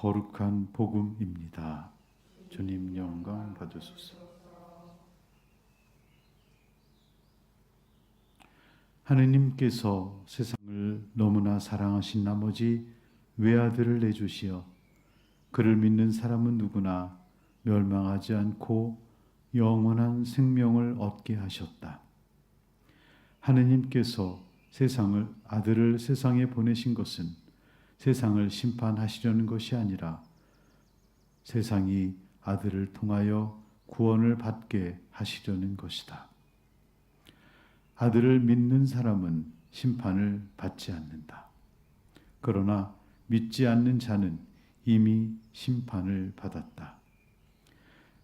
거룩한 복음입니다. 주님 영광 받으소서. 하느님께서 세상을 너무나 사랑하신 나머지 외아들을 내주시어 그를 믿는 사람은 누구나 멸망하지 않고 영원한 생명을 얻게 하셨다. 하느님께서 세상을 아들을 세상에 보내신 것은 세상을 심판하시려는 것이 아니라 세상이 아들을 통하여 구원을 받게 하시려는 것이다. 아들을 믿는 사람은 심판을 받지 않는다. 그러나 믿지 않는 자는 이미 심판을 받았다.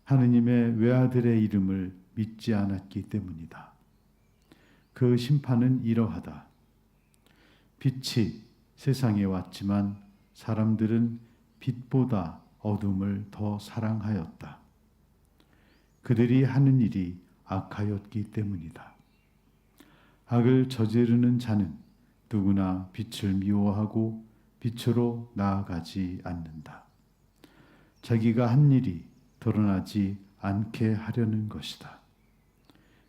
하느님의 외아들의 이름을 믿지 않았기 때문이다. 그 심판은 이러하다. 빛이 세상에 왔지만 사람들은 빛보다 어둠을 더 사랑하였다. 그들이 하는 일이 악하였기 때문이다. 악을 저지르는 자는 누구나 빛을 미워하고 빛으로 나아가지 않는다. 자기가 한 일이 드러나지 않게 하려는 것이다.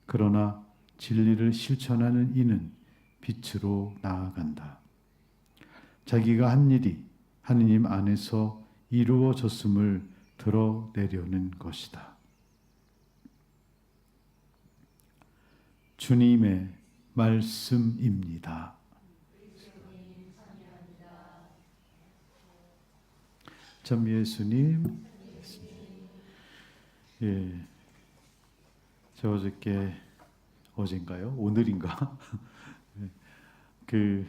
그러나 진리를 실천하는 이는 빛으로 나아간다. 자기가 한 일이 하느님 안에서 이루어졌음을 드러내려는 것이다. 주님의 말씀입니다. 참 예수님, 예, 저 어저께 어젠가요? 오늘인가? 예, 그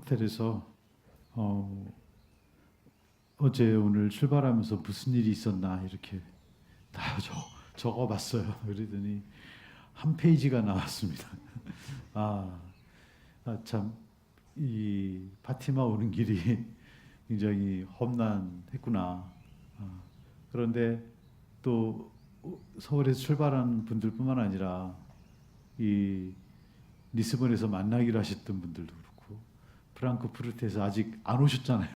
호텔에서 어, 어제 오늘 출발하면서 무슨 일이 있었나 이렇게 다 적, 적어봤어요. 그러더니 한 페이지가 나왔습니다. 아, 아 참, 이 파티마 오는 길이 굉장히 험난했구나. 아, 그런데 또 서울에서 출발한 분들뿐만 아니라 이 리스본에서 만나기로 하셨던 분들도 그렇고 프랑크푸르트에서 아직 안 오셨잖아요.